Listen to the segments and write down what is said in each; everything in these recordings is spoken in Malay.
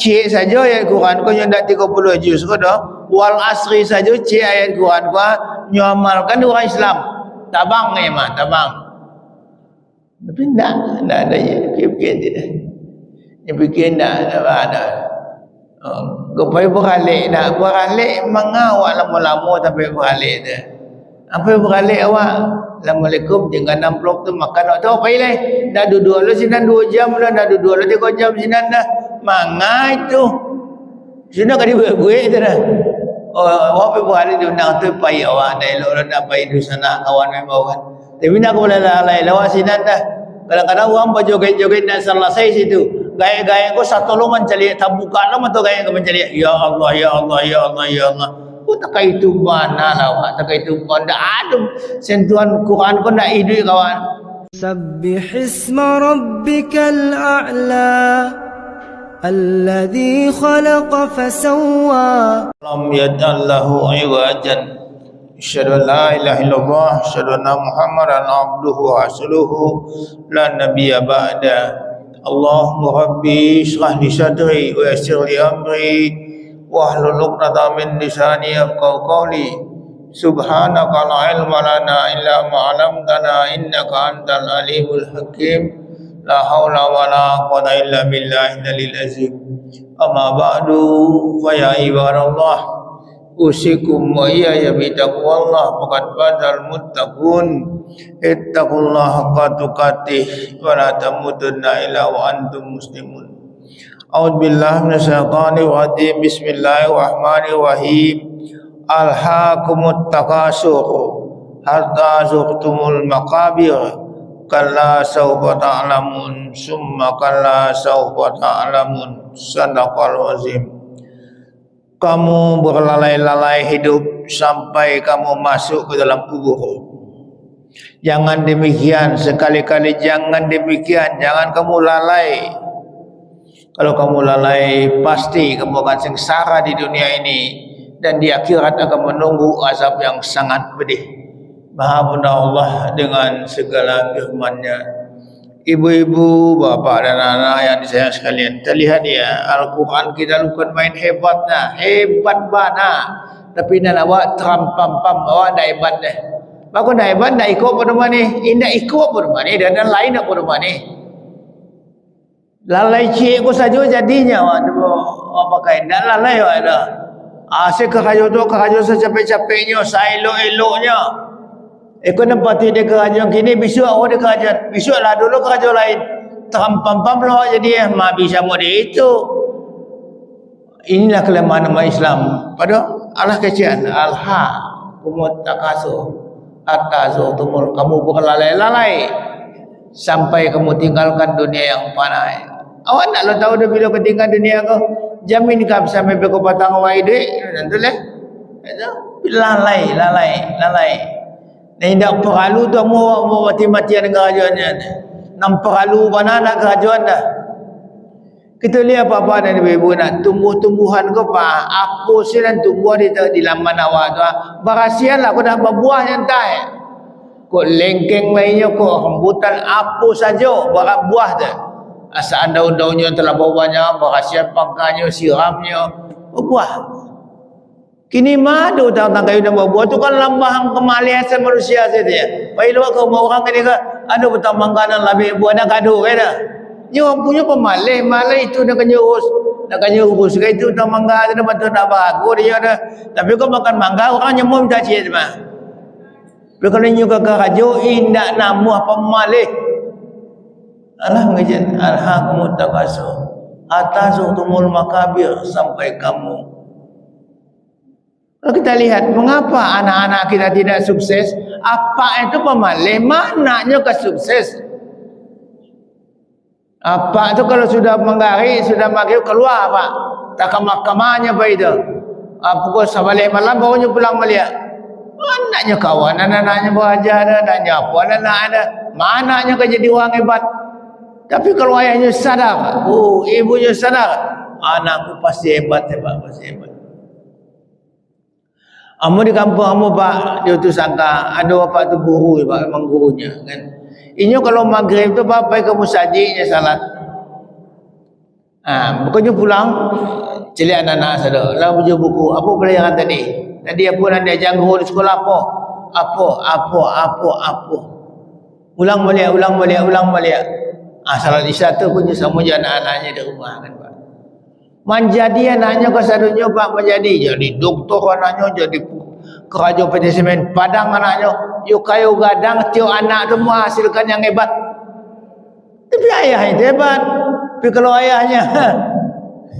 Cik saja ayat Quran kau yang dak 30 juz kau dah. Wal asri saja cik ayat Quran kau nyamalkan orang Islam. Tabang ni mah, tabang. Tapi tak, tak ada je. Fikir je dah. Dia fikir tak, tak ada. Oh, kau pergi beralik nak beralik mengawak lama-lama tapi beralik tu. Apa beralik awak? Assalamualaikum jangan amplop tu makan nak tahu apa ilai. Dah duduk lu sini dua jam dah, dah duduk lu tiga jam sini dah Mangai tu. Sini kan dia buat tu dah. Oh, awak pergi beralik tu nak tu payah awak dah elok lu nak pergi di sana kawan memang kan. Tapi nak kau boleh lalai lawak sini dah. Kadang-kadang orang berjoget-joget dan selesai situ gaya-gaya kau satu lu mencari tak buka lu atau gaya kau mencari ya Allah ya Allah ya Allah ya Allah kau tak kait itu mana lah tak kait itu kau dah ada sentuhan Quran kau dah hidup kawan سبح اسم ربك الأعلى الذي خلق فسوى. لم يجعل له عوجا أشهد أن لا إله إلا الله أشهد أن محمدا عبده ورسوله. لا نبي بعده اللهم ربي اشرح لي صدري ويسر لي أمري واحلل عقدة من لساني يفقهوا قولي. سبحانك لا علم لنا إلا ما علمتنا إنك أنت العليم الحكيم. حول ولا قوة إلا بالله العلي العظيم. أما بعد فيا عباد الله أوصيكم وإياي بتقوى الله فقد فاز المتقون. اتقوا الله حق تقاته ولا تموتن إلا وأنتم مسلمون. أعوذ بالله من الشيطان الرجيم. بسم الله الرحمن الرحيم. ألهاكم التكاثر حتى زرتم المقابر؟ Kalla sawfa ta'lamun summa kalla sawfa ta'lamun sadaqal azim kamu berlalai-lalai hidup sampai kamu masuk ke dalam kubur. Jangan demikian, sekali-kali jangan demikian, jangan kamu lalai. Kalau kamu lalai, pasti kamu akan sengsara di dunia ini dan di akhirat akan menunggu azab yang sangat pedih. Maha benar Allah dengan segala firman-Nya. Ibu-ibu, bapa dan anak yang disayang sekalian, terlihat ya Al-Quran kita bukan main hebat nah, hebat banget. Tapi nak awak terampam pam awak dah hebat dah. Bagus dah hebat dah ikut pada mana ni? Indah ikut pada mana ni? Dan dan lain nak pada mana ni? Lalai cik ko saja jadinya awak tu apa pakai dah lalai awak dah. Asyik kerajaan tu kerajaan secapek-capeknya, saelok-eloknya. Eh kau nampak dia kerajaan kini besok awak dia kerajaan. Besok lah dulu kerajaan lain. Terampam-pam lah jadi eh. Ma bisa mau dia itu. Inilah kelemahan nama Islam. Pada Allah kecian. Alha. Kumut takasu. Atazu tumul. Kamu bukan lalai-lalai. Sampai kamu tinggalkan dunia yang panai. Awak nak lo tahu dah bila kau tinggal dunia kau. Jamin kau sampai patang awak hidup. Nanti lah. Lalai, lalai, lalai. Dan tidak perlu tu mau mau mati-matian kerajaannya. Nam perlu mana nak kerajaan dah. Kita lihat apa-apa dan ibu nak tumbuh-tumbuhan ke apa? Apa sih dan tumbuh di di laman awak tu? Barasian lah kau dah berbuah yang tai. Kau lengkeng lainnya kau rambutan apa saja barat buah tu. Asal daun-daunnya telah banyak, barasian pangkanya, siramnya, berbuah. Kini madu tentang kayu dan buah tu kan lambang kemalian manusia saja. Ya. Pai lu kau mau orang kini ke ada betul mangkanan lebih buah nak kado kan. Ni orang punya pemalih, malih itu nak nyurus. Nak nyurus ke itu tak mangga tu betul tak bagus dia ada. Tapi kau makan mangga orang nyemum minta cik mah. Kalau nyu ke karajo indak namu apa pemalih. Allah mengajar alhaqumut takasur. Atas utumul makabir sampai kamu kalau kita lihat mengapa anak-anak kita tidak sukses, apa itu pemalih? Mananya kesukses? Apa itu kalau sudah menggari, sudah maghrib keluar pak? Tak ke mahkamahnya apa itu? Ah, pukul sebalik malam barunya pulang balik. Mananya kawan, anak-anaknya belajar ada, anaknya apa, anak ada. Mananya kan jadi orang hebat. Tapi kalau ayahnya sadar, oh ibunya sadar, anakku pasti hebat, hebat, pasti hebat. Amu di kampung amu pak dia tu sangka ada apa tu guru pak memang gurunya kan. Ini kalau maghrib tu pak pergi ke musajidnya salat. Ha, bukannya pulang celik anak-anak saya. Lalu baca buku. Apa pelajaran tadi? Tadi apa nak dia guru di sekolah apa? Apa, apa, apa, apa. Ulang balik, ulang balik, ulang balik. Ah, salat isya tu punya sama je anak-anaknya di rumah kan Pak. Menjadi anaknya ke sadunya Pak menjadi. Jadi doktor anaknya, jadi kerja PT Semen. Padang anaknya. Yuk kayu gadang, tiup anak tu menghasilkan yang hebat. Tapi ayah itu hebat. Tapi kalau ayahnya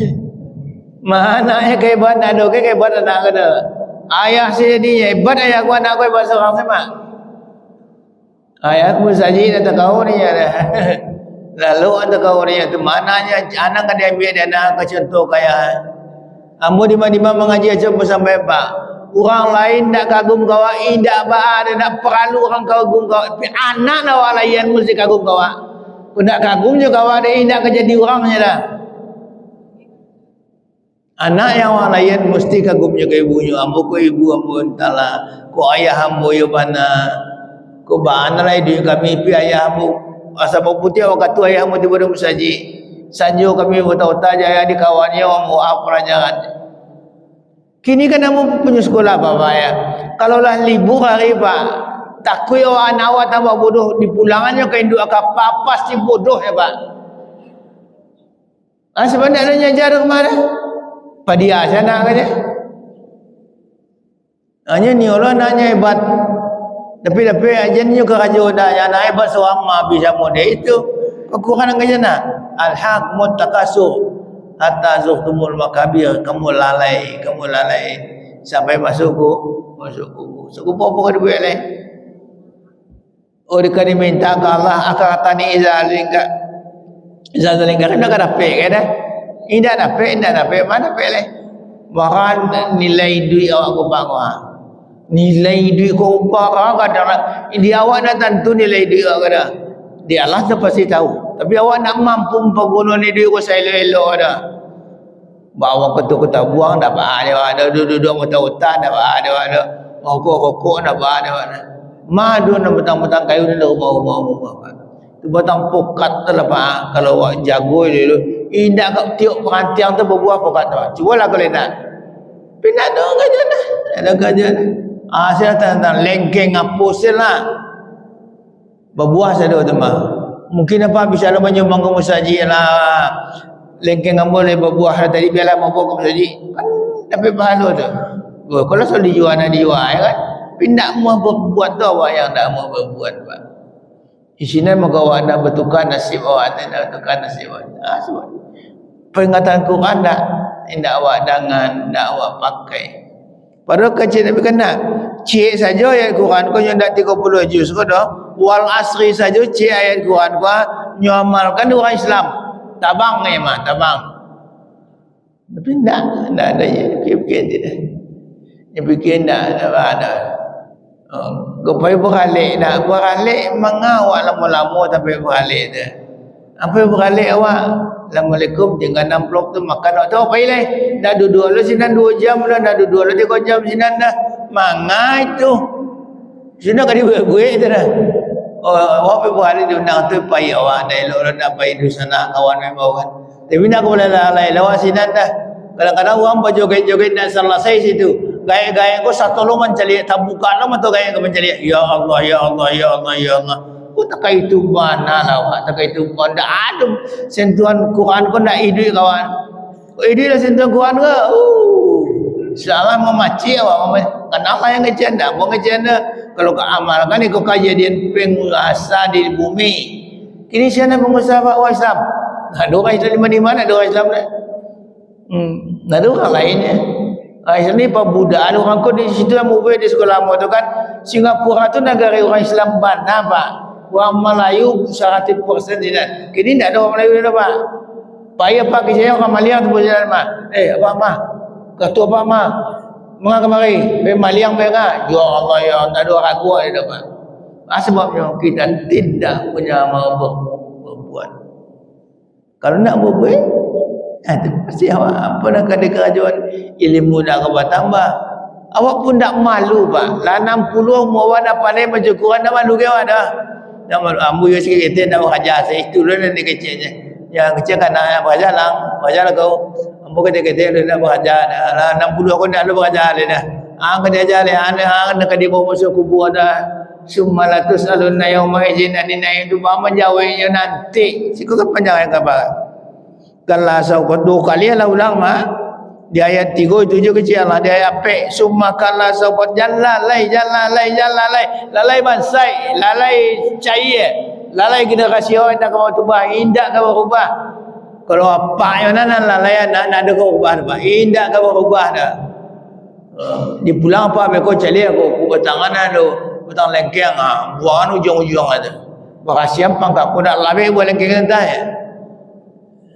mana ayah kehebat ada ke kehebat anak ada. Ayah sendiri hebat ayah gua anak gua hebat seorang sama. Ayah aku saji dah tak kau ni ada. Lalu ada kau ni tu mananya anak kan dia ambil dia nak contoh kaya. Ambo di mana mengaji aja sampai pak. Orang lain tak kagum kau, tidak ba ada nak perlu orang kagum kau. Tapi anak nak lain mesti kagum kau. Kau nak kagum je kau ada indah kejadi orangnya dah. Anak yang orang lain mesti kagum je ke ibunya. Ambo ko ibu ambo entahlah. Ko ayah ambo yo bana. Ko bana lah dia kami pi ayah ambo. Asal putih awak kata ayah ambo tiba-tiba musaji. Sanjo kami utah-utah jaya di kawannya ambo apa pelajaran. Kini kan kamu punya sekolah bapak ya. Kalau lah libur hari pak, takui orang awak tambah bodoh di pulangannya ke induk akak papas si bodoh ya pak ah sebenarnya nyajar kemana padia sana aja hanya ni orang nanya hebat tapi tapi ajennya ke raja udah yang hebat seorang mah bisa model itu kekurangan kerja nak. Al-haq mutakasur hatta zuhtumul makabir. Kamu lalai kamu lalai. Sampai masuk ku masuk ku masuk ku apa kau duit lain Oh dia diminta ke Allah akan kata ni izalingka izalingka kan dah dapat kan dah indah dapat indah dapat mana dapat leh bahkan nilai duit awak bangga nilai duit kau bangga kadang ini awak dah tentu nilai duit awak dah dia Allah tu pasti tahu tapi awak nak mampu pengguna ni duit kau saya elok dah bawa ketuk ketuk buang dapat ada ada duduk-duduk mata hutan dapat ada ada rokok-rokok dapat ada ada madu nak betang-betang kayu ni rumah-rumah rumah. Tu batang pokat tu lah pak. Kalau awak jago dia tu. Indah kat tiuk perantiang tu berbuah pokat tu. Cuba lah kalau nak. Pindah tu kerja lah. Ada kerja lah. Ah, saya tentang lengkeng apa lah. Berbuah saya tu teman. Mungkin apa bisa ada menyumbang ke musaji lah. Lengkeng apa boleh berbuah tadi biarlah mau buah ke musaji. Kan dapat pahala tu. Kalau soal dijual nak dijual kan. Tapi nak mau berbuat tu awak yang nak mau berbuat pak. Di sini moga awak nak bertukar nasib awak dan nak bertukar nasib awak. Ah sebab peringatan Quran tak tidak awak dangan, nak awak pakai. Padahal kecil Nabi kena cik saja ayat Quran kau yang dak 30 juz kau dah. Wal asri saja cik ayat Quran kau nyamalkan orang Islam. Tabang ni mah, tabang. Tapi tak, tak ada ya. Fikir dia. Dia fikir tak, tak ada. Kepada beralik nak beralik mengawak lama-lama tapi beralik tu. Apa beralik awak? Assalamualaikum jangan 60 tu makan nak tahu apa ilai. Dah duduk lu sini 2 jam dah dah duduk lu 3 jam sini dah. Mangai tu. Sini kan dia buat tu dah. Oh, awak pergi beralik di undang tu payah awak dah elok lu nak pergi di sana kawan memang kan. Tapi nak boleh lalai lawat sini dah. Kadang-kadang orang berjoget-joget dan selesai situ gaya-gaya kau satu lo mencari tak buka lo gaya kau mencari ya Allah ya Allah ya Allah ya Allah kau tak kaya itu mana lah tak kaya itu kau tak ada sentuhan Quran kau tak hidup kawan. Kau hidup lah sentuhan Quran ke? Uh, salah memaci awak kenapa yang ngejanda mau ngejanda kalau kau amalkan kau kejadian penguasa di bumi. Ini siapa penguasa Pak Islam. Ada orang Islam di mana ada orang Islam hmm, ada orang lainnya Ha, ini pembudaan orang kau di situ yang mubah di sekolah lama tu kan. Singapura tu negara orang Islam mana pak? Orang Melayu 100% tidak. Kini tidak ada orang Melayu dah pak. Payah pak kisahnya orang Maliang tu berjalan pak. Eh apa mah? Ketua apa mah? Menga kemari. Be Maliang ngah. Ya Allah ya tak ada kuat dia. Ah, sebabnya kita tidak punya mau berbuat. Kalau nak berbuat, Ha, itu pasti awak apa nak kata kerajaan ilmu nak kau tambah. Awak pun tak malu pak. Lah 60 umur awak dah pandai macam kurang dah malu ke awak dah. Malu. Ambu ya sikit kita nak berajar. Saya itu lah nanti kecilnya. Yang kecil kan nak berajar lang. Baca lah kau. Ambo kata-kata dia nak berajar dah. Lah 60 aku nak lu berajar dia dah. Ah kena ajar dia. Ah nak bawa masuk kubur dah. Sumalatus alun na yauma izin anina itu ba menjawabnya nanti. Siku kan panjang yang apa? Kalau sau dua kali lah ulang mah di ayat 3 itu je kecil lah di ayat pe summa kala sabat jalalai jalalai jalalai lalai bansai lalai cair lalai generasi orang nak kau tubah indak kau berubah. Kalau apa yang nana lalai nak nak ada kau ubah dah indak kau berubah dah. Di pulang apa be kau aku aku bertangan ada bertang lengkeng ah buan ujung-ujung ada. Berasiam pangkak aku nak labih buat lengkeng entah ya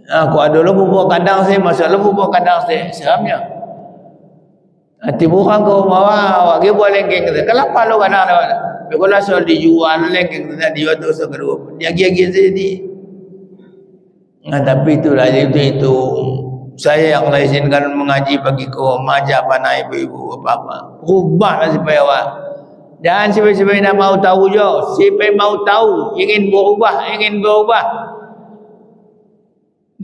Aku ada lu buat kandang saya, masa lu buat kandang saya, seramnya. Nanti bukan kau mawa, awak dia buat lengkeng kata. Kenapa lu kandang dia? Kalau lah soal dijual lengkeng kata, dia tu sekeru. Dia gigi saja di. Nah, tapi itulah itu itu. Saya yang izinkan mengaji bagi kau, majak panai ibu-ibu apa-apa. Rubahlah supaya awak. Jangan siapa-siapa nak mau tahu je. Siapa mau tahu, ingin berubah, ingin berubah.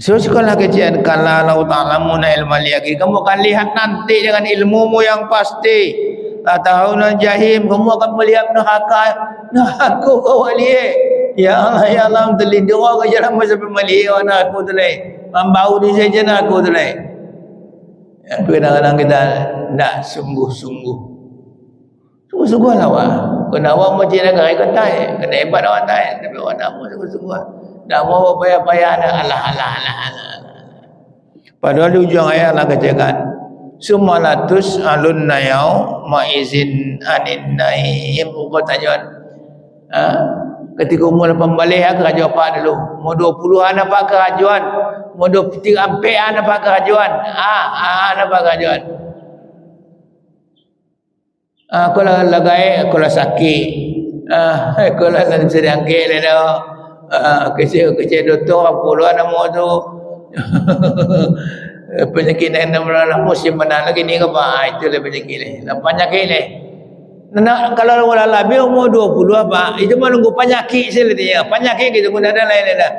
So sekolah kecil kalau Allah ta'lamu na ilmu lagi kamu akan lihat nanti dengan ilmumu yang pasti. Tak tahu na jahim kamu akan melihat neraka neraka kau lihat ya Allah ya Allah terlindung orang jalan masa pemelihat anak aku tu leh membau di saja aku leh ya, kadang-kadang kita nak sungguh-sungguh. Sungguh-sungguh lah wah kena awak macam nak kata kena hebat orang tak tapi orang nak sungguh-sungguh tak mau payah-payah dah. Alah alah alah alah. Padahal di ujung ayat lah katakan Sumalatus alun nayau maizin anin naim Kau tanya ha? Ketika umur 18 lah kerajaan apa dulu? Umur 20 an apa kerajaan Umur 23 ampe an apa kerajaan Ah, ah apa kerajaan Ah, kalau lagai, kalau sakit. Ah, kalau nak sedang ke, dah Ah, kecil kecil doktor apa lu nama tu penyakit yang nama musim mana lagi ni apa ah, itu lah penyakit ni penyakit ni Nah, kalau orang lebih umur 20 apa, itu mah nunggu penyakit sih dia. Penyakit gitu pun ada lain ada.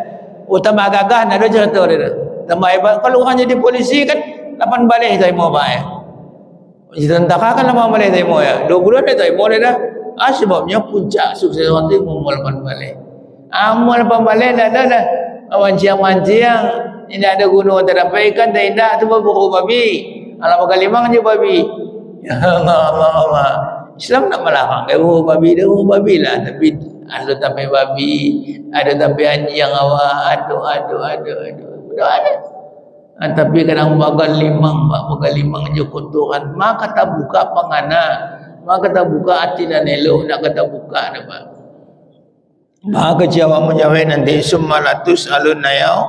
Oh tambah gagah ada cerita dia. Tambah hebat. Kalau orang jadi polisi kan 8 balik tak mau baik. Jadi tentara kan 8 balik tak mau ya. 20 ada tak mau dah. Ah sebabnya puncak sukses waktu mau 8 balik. Amal pembalik dah dah dah. Manciang-manciang. Ini ada gunung terdapat ikan tak indah tu baru babi. Alam kalimang je babi. Ya Allah Allah Allah. Islam nak melarang ke buah babi dia buah babi lah tapi ada tapi babi ada tapi anjing awak aduh aduh aduh aduh aduh ada ha, tapi kadang bagal limang bagal limang je kotoran maka tak buka pengana maka tak buka hati dan elok nak kata buka dapat Maka jawab menjawab nanti sumalatus alun nayau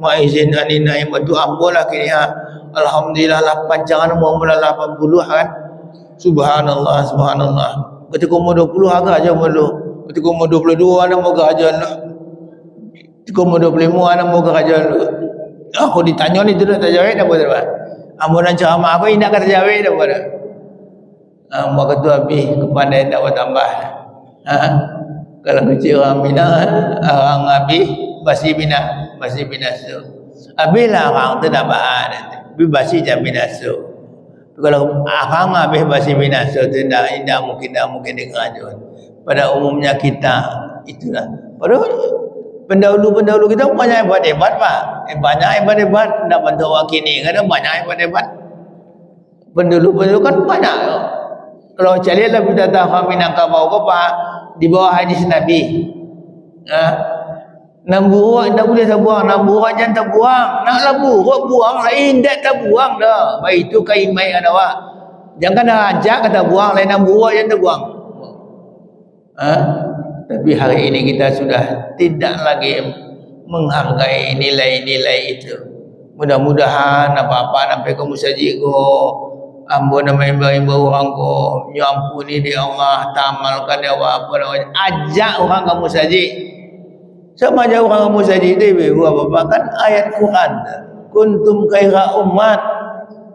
ma izin ani naim tu ambolah kini ha. Alhamdulillah lah panjangan umur mula 80 kan. Subhanallah subhanallah. Ketika umur 20 agak aja umur Ketika umur 22 anak mau aja nak. Ketika umur 25 anak mau aja Aku ditanya ni tu tak jawab bah. Ambo nak ceramah aku indak kata jawab dah boleh. Ambo ketua bi kepada tak tambah. Ha? Kalau kecil orang bina orang abi basi bina basi bina so abila orang tu dah bahan tapi basi jam bina so kalau orang abi basi bina so tu dah tidak mungkin dah mungkin di kerajaan. Pada umumnya kita itulah. Pada pendahulu-pendahulu kita banyak hebat-hebat pak. Eh, banyak hebat-hebat nak bantu orang kini kan banyak hebat-hebat pendahulu-pendahulu kan banyak. Kalau cari lah kita tahu minangka bawa apa di bawah hadis Nabi. Ha? Nak buang, tak boleh tak buang. Nak buang, jangan tak buang. Naklah buang, buang lah. Indah tak buang dah. Baik itu kaimai ada awak. Jangan dah ajak kata buang. Lain nak buang, jangan tak buang. Ha? Tapi hari ini kita sudah tidak lagi menghargai nilai-nilai itu. Mudah-mudahan apa-apa sampai ke musajid Ambo nama imbau-imbau orang ko Nyampuni dia Allah Tamalkan dia apa apa Ajak orang kamu saja Sama aja orang kamu saja itu Ibu apa kan ayat Quran Kuntum kaira umat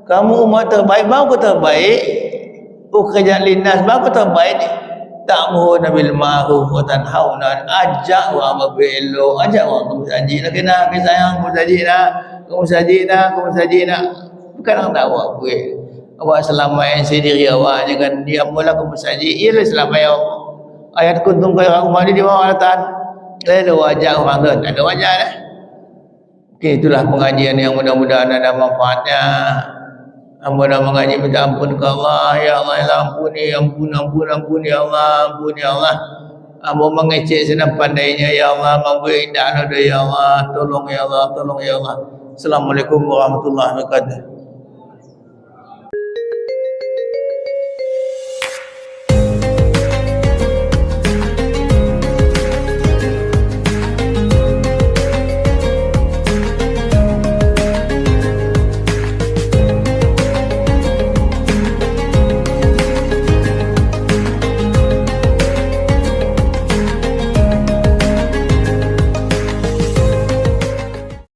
Kamu umat terbaik Baru terbaik. Ukhajat linas Baru terbaik ta'muruna bil ma'ruf wa tanhauna ajak orang berbelok ajak orang ke masjid nak kena ke sayang ke masjid nak ke masjid nak ke masjid nak bukan orang tahu apa awak selamatkan sendiri awak jangan diam mula ke masjid ialah selamat ya Allah ayat kuntum khaira umma di bawah alatan lalu ajak orang tu ada wajah dah Okay, itulah pengajian yang mudah-mudahan ada manfaatnya. Hamba nak mengaji minta ampun ke Allah. Ya Allah, ya ampuni, ampun, ampun, ampun, ya Allah, ampun, ya Allah. Hamba mengecek senang pandainya, ya Allah. Memberi indah ya Allah. Tolong, ya Allah, tolong, ya Allah. Assalamualaikum warahmatullahi wabarakatuh.